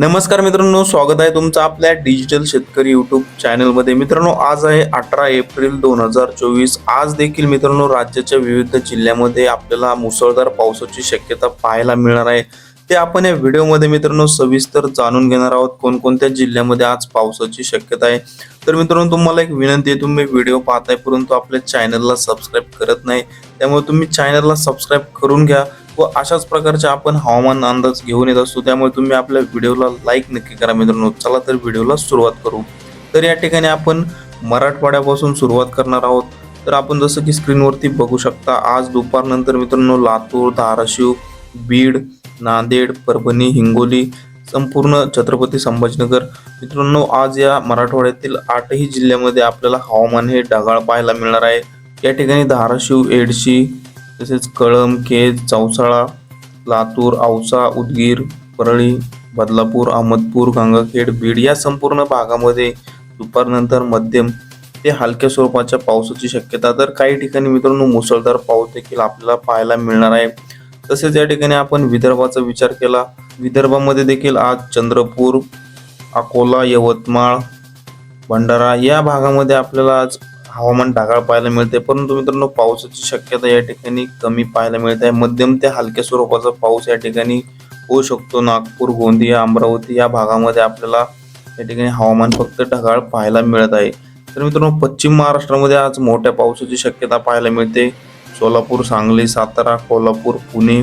नमस्कार मित्रांनो स्वागत आहे तुमचं आपल्या डिजिटल शेतकरी युट्यूब चॅनलमध्ये. मित्रांनो आज आहे अठरा एप्रिल दोन हजार चोवीस. आज देखील मित्रांनो राज्याच्या विविध जिल्ह्यामध्ये आपल्याला मुसळधार पावसाची शक्यता पाहायला मिळणार आहे. ते आपण या व्हिडिओमध्ये मित्रांनो सविस्तर जाणून घेणार आहोत कोणकोणत्या जिल्ह्यामध्ये आज पावसाची शक्यता आहे. तर मित्रांनो तुम्हाला एक विनंती आहे तुम्ही व्हिडिओ पाहताय परंतु आपल्या चॅनलला सबस्क्राईब करत नाही त्यामुळे तुम्ही चॅनलला सबस्क्राईब करून घ्या. व अशाच प्रकारचे आपण हवामान अंदाज घेऊन येत असतो. त्यामुळे तुम्ही आपल्या व्हिडिओला लाईक नक्की करा मित्रांनो. चला तर व्हिडिओला सुरुवात करू. तर या ठिकाणी आपण मराठवाड्यापासून सुरुवात करणार आहोत. तर आपण जसं की स्क्रीनवरती बघू शकता आज दुपारनंतर मित्रांनो लातूर धाराशिव बीड नांदेड परभणी हिंगोली संपूर्ण छत्रपती संभाजीनगर. मित्रांनो आज या मराठवाड्यातील आठही जिल्ह्यामध्ये आपल्याला हवामान हे ढगाळ पाहायला मिळणार आहे. या ठिकाणी धाराशिव एडशी तसेच कळम केज चौसाळा लातूर औसा उदगीर परळी बदलापूर अहमदपूर गंगाखेड बीड या संपूर्ण भागामध्ये दुपारनंतर मध्यम ते हलक्या स्वरूपाच्या पावसाची शक्यता. तर काही ठिकाणी मित्रांनो मुसळधार पाऊस देखील आपल्याला पाहायला मिळणार आहे. तसेच या ठिकाणी आपण विदर्भाचा विचार केला. विदर्भामध्ये देखील आज चंद्रपूर अकोला यवतमाळ भंडारा या भागामध्ये आपल्याला आज हवामान ढगाळ पाहायला मिळते. परंतु मित्रांनो पावसाची शक्यता या ठिकाणी कमी पाहायला मिळते. आहे मध्यम ते हलक्या स्वरूपाचा पाऊस या ठिकाणी होऊ शकतो. नागपूर गोंदिया अमरावती या भागामध्ये आपल्याला या ठिकाणी हवामान फक्त ढगाळ पाहायला मिळत आहे. तर मित्रांनो पश्चिम महाराष्ट्रामध्ये आज मोठ्या पावसाची शक्यता पाहायला मिळते. सोलापूर सांगली सातारा कोल्हापूर पुणे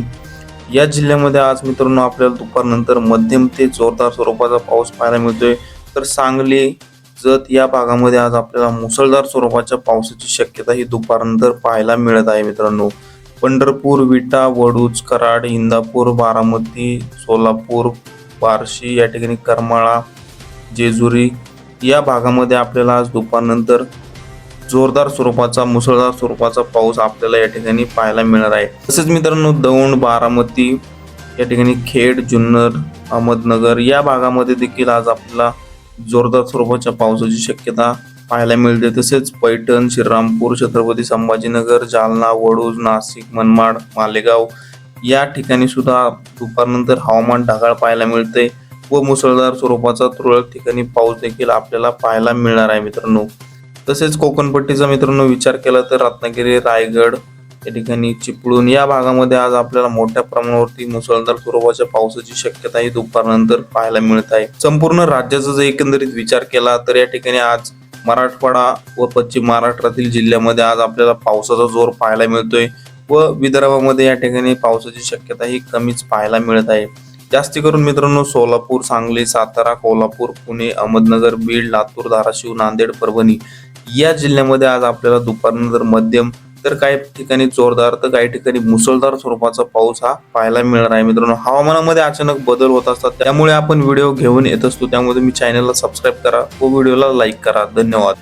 या जिल्ह्यामध्ये आज मित्रांनो आपल्याला दुपारनंतर मध्यम ते जोरदार स्वरूपाचा पाऊस पाहायला मिळतोय. तर सांगली जत या भागामध्ये आज आपल्याला मुसळधार स्वरूपाच्या पावसाची शक्यता ही दुपारनंतर पाहायला मिळत आहे मित्रांनो. पंढरपूर विटा वडूज कराड इंदापूर बारामती सोलापूर बार्शी या ठिकाणी करमाळा जेजुरी या भागामध्ये आपल्याला आज दुपारनंतर जोरदार स्वरूपाचा मुसळधार स्वरूपाचा पाऊस आपल्याला या ठिकाणी पाहायला मिळणार आहे. तसेच मित्रांनो दौंड बारामती या ठिकाणी खेड जुन्नर अहमदनगर या भागामध्ये देखील आज आपल्याला जोरदार स्वरूपाच्या पावसाची शक्यता पाहायला मिळते. तसेच पैठण श्रीरामपूर छत्रपती संभाजीनगर जालना वडूज नाशिक मनमाड मालेगाव या ठिकाणी सुद्धा दुपारनंतर हवामान ढगाळ पाहायला मिळते व मुसळधार स्वरूपाचा तुरळक ठिकाणी पाऊस देखील आपल्याला पाहायला मिळणार आहे मित्रांनो. तसेच कोकणपट्टीचा मित्रांनो विचार केला तर रत्नागिरी रायगड या ठिकाणी चिपळूण या भागामध्ये आज आपल्याला मोठ्या प्रमाणावरती मुसळधार स्वरूपाच्या पावसाची शक्यता ही दुपारनंतर पाहायला मिळत आहे. संपूर्ण राज्याचा जर एकंदरीत विचार केला तर या ठिकाणी आज मराठवाडा व पश्चिम महाराष्ट्रातील जिल्ह्यामध्ये आज आपल्याला पावसाचा जोर पाहायला मिळतोय व विदर्भामध्ये या ठिकाणी पावसाची शक्यता ही कमीच पाहायला मिळत आहे. जास्ती करून मित्रांनो सोलापूर सांगली सातारा कोल्हापूर पुणे अहमदनगर बीड लातूर धाराशिव नांदेड परभणी या जिल्ह्यामध्ये आज आपल्याला दुपारनंतर मध्यम तर काही ठिकाणी जोरदार तर काही ठिकाणी मुसळधार स्वरूपाचा पाऊस हा पाहायला मिळणार आहे. मित्रांनो हवामानामध्ये अचानक बदल होत असतात. त्यामुळे आपण व्हिडिओ घेऊन येत असतो. त्यामुळे तुम्ही चॅनलला सबस्क्राईब करा व व्हिडिओला लाईक करा. धन्यवाद.